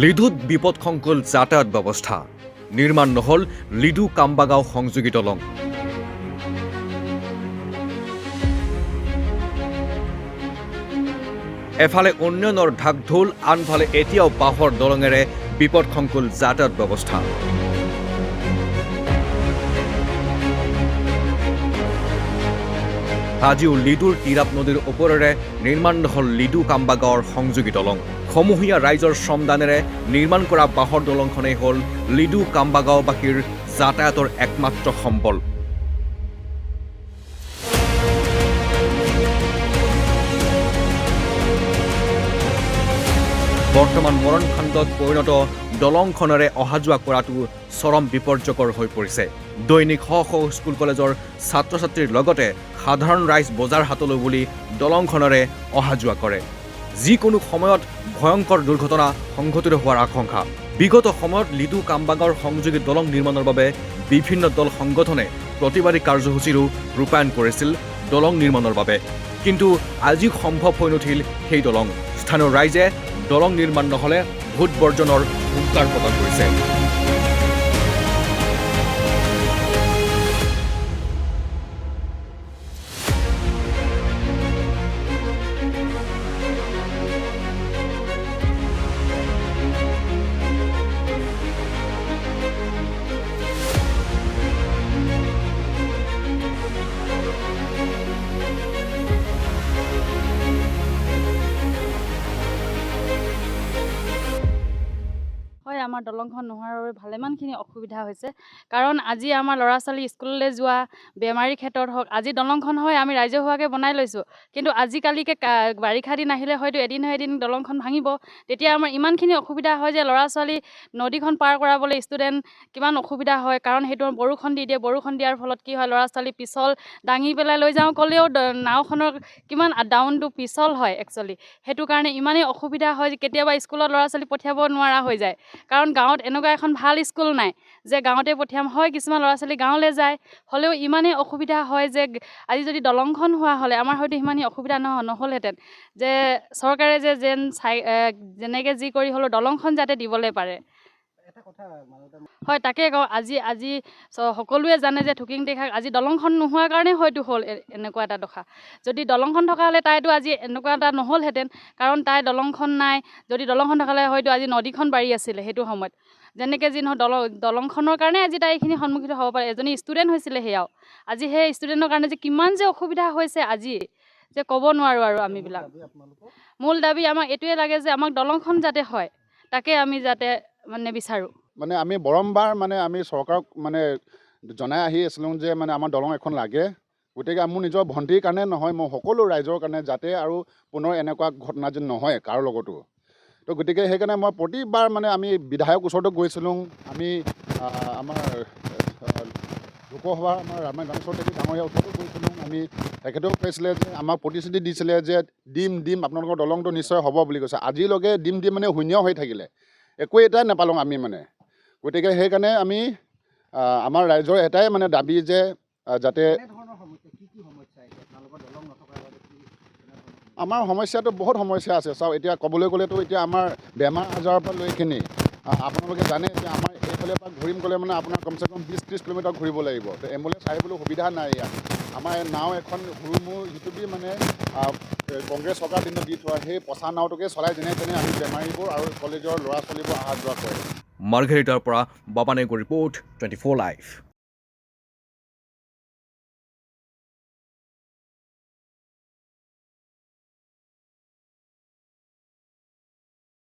লিডুত বিপদসংকুল যাতায়াত ব্যৱস্থা। নিৰ্মাণ নহ'ল লিডু কাম্বাগাঁও সংযোগী দলং এফালে উন্নয়নৰ ঢাক ঢোল আনফালে এতিয়াও বাঁহৰ দলঙেৰে বিপদসংকুল যাতায়াত ব্যৱস্থা। আজিও লিডুৰ তিৰাপ নদীৰ ওপৰেৰে নিৰ্মাণ হ'ল লিডু কাম্বাগাঁৱৰ সংযোগী দলং। সমূহীয়া ৰাইজৰ শ্ৰমদানেৰে নিৰ্মাণ কৰা বাঁহৰ দলংখনেই হ'ল লিডু কাম্বাগাঁওবাসীৰ যাতায়াতৰ একমাত্ৰ সম্বল। বৰ্তমান মৰণখণ্ডত পৰিণত দলংখনেৰে অহা যোৱা কৰাটো চৰম বিপৰ্যকৰ হৈ পৰিছে। দৈনিক শ শ স্কুল কলেজৰ ছাত্ৰ ছাত্ৰীৰ লগতে সাধাৰণ ৰাইজ বজাৰ হাতলৈ বুলি দলংখনেৰে অহা যোৱা কৰে। যিকোনো সময়ত ভয়ংকৰ দুৰ্ঘটনা সংঘটিত হোৱাৰ আশংকা। বিগত সময়ত লিডু কামবাগৰ সংযোগী দলং নিৰ্মাণৰ বাবে বিভিন্ন দল সংগঠনে প্ৰতিবাদী কাৰ্যসূচীৰো ৰূপায়ণ কৰিছিল দলং নিৰ্মাণৰ বাবে। কিন্তু আজি সম্ভৱ হৈ নুঠিল সেই দলং। স্থানীয় ৰাইজে দলং নিৰ্মাণ নহ'লে ভোট বৰ্জনৰ হুংকাৰ প্ৰদান কৰিছে। আমাৰ দলংখন নোহোৱাৰ বাবে ভালেমানখিনি অসুবিধা হৈছে। কাৰণ আজি আমাৰ ল'ৰা ছোৱালী স্কুললৈ যোৱা বেমাৰীৰ ক্ষেত্ৰত হওক আজি দলংখন হয় আমি ৰাজহুৱাকৈ বনাই লৈছোঁ। কিন্তু আজিকালিকে বাৰিষা দিন আহিলে হয়তো এদিন নহয় এদিন দলংখন ভাঙিব। তেতিয়া আমাৰ ইমানখিনি অসুবিধা হয় যে ল'ৰা ছোৱালী নদীখন পাৰ কৰাবলৈ ষ্টুডেণ্ট কিমান অসুবিধা হয়। কাৰণ সেইটো বৰষুণ দি দিয়ে বৰষুণ দিয়াৰ ফলত কি হয় ল'ৰা ছোৱালী পিছল দাঙি পেলাই লৈ যাওঁ ক'লেও নাওখনৰ কিমান ডাউনটো পিছল হয় একচুৱেলি সেইটো কাৰণে ইমানেই অসুবিধা হয় যে কেতিয়াবা স্কুলত ল'ৰা ছোৱালী পঠিয়াব নোৱাৰা হৈ যায়। কাৰণ গাঁৱত এনেকুৱা এখন ভাল স্কুল নাই যে গাঁৱতে পঠিয়াম হয় কিছুমান ল'ৰা ছোৱালী গাঁৱলৈ যায় হ'লেও ইমানেই অসুবিধা হয় যে আজি যদি দলংখন হোৱা হ'লে আমাৰ হয়তো সিমানেই অসুবিধা নহ নহ'লহেঁতেন যে চৰকাৰে যে যেন চাই যেনেকৈ যি কৰি হ'লেও দলংখন যাতে দিবলৈ পাৰে। হয় তাকে কওঁ আজি আজি সকলোৱে জানে যে থুকিং দেখাক আজি দলংখন নোহোৱাৰ কাৰণে হয়তো হ'ল এনেকুৱা এটা দশা। যদি দলংখন থকা হ'লে তাইতো আজি এনেকুৱা এটা নহ'লহেঁতেন কাৰণ তাই দলংখন নাই। যদি দলংখন থকা হ'লে হয়তো আজি নদীখন বাঢ়ি আছিলে সেইটো সময়ত। যেনেকৈ যি নহওক দলং দলংখনৰ কাৰণে আজি তাই এইখিনি সন্মুখীন হ'ব পাৰে। এজনী ষ্টুডেণ্ট হৈছিলে সেয়াও। আজি সেই ষ্টুডেণ্টৰ কাৰণে যে কিমান যে অসুবিধা হৈছে আজি যে ক'ব নোৱাৰোঁ আৰু আমিবিলাক মূল দাবী আমাক এইটোৱে লাগে যে আমাক দলংখন যাতে হয় তাকে আমি যাতে মানে বিচাৰোঁ। মানে আমি বাৰম্বাৰ মানে আমি চৰকাৰক মানে জনাই আহি আছিলোঁ যে মানে আমাৰ দলং এখন লাগে। গতিকে মোৰ নিজৰ ভণ্টিৰ কাৰণে নহয় মই সকলো ৰাইজৰ কাৰণে যাতে আৰু পুনৰ এনেকুৱা ঘটনা যেন নহয় কাৰো লগতো। তো গতিকে সেইকাৰণে মই প্ৰতিবাৰ মানে আমি বিধায়ক ওচৰতো গৈছিলোঁ। আমি আমাৰ লোকসভা আমাৰ ৰামায়ণ গণেশ্বৰ দেৱী ডাঙৰীয়া ওচৰতো গৈছিলোঁ। আমি তেখেতেও কৈছিলে যে আমাক প্ৰতিশ্ৰুতি দিছিলে যে দিম দিম আপোনালোকৰ দলংটো নিশ্চয় হ'ব বুলি কৈছে। আজিলৈকে দিম দিম মানে শূন্য হৈ থাকিলে। একো এটাই নাপালোঁ আমি মানে। গতিকে সেইকাৰণে আমি আমাৰ ৰাইজৰ এটাই মানে দাবী যে যাতে আমাৰ সমস্যাটো বহুত সমস্যা আছে। চাওক এতিয়া ক'বলৈ গ'লেতো এতিয়া আমাৰ বেমাৰ আজাৰৰ পৰা লৈ কিনি আহ, আপোনালোকে জানে যে আমাৰ এইফালে পৰা ঘূৰিম গ'লে মানে আপোনাৰ কমচে কম বিছ ত্ৰিছ কিলোমিটাৰ ঘূৰিব লাগিব। তো এম্বুলেঞ্চ আহিবলৈ সুবিধা নাই ইয়াত। আমাৰ নাও এখন সৰু মোৰ যিটো দি মানে কংগ্ৰেছ চৰকাৰ দিনত দি থোৱা সেই পচা নাওটোকে চলাই যেনে তেনে আমি বেমাৰীবোৰ আৰু কলেজৰ ল'ৰা ছোৱালীবোৰ অহা যোৱা কৰে। মার্ঘেরিটার পৰা বাবানেগো রিপোর্ট টোয়েন্টি ফোর লাইভ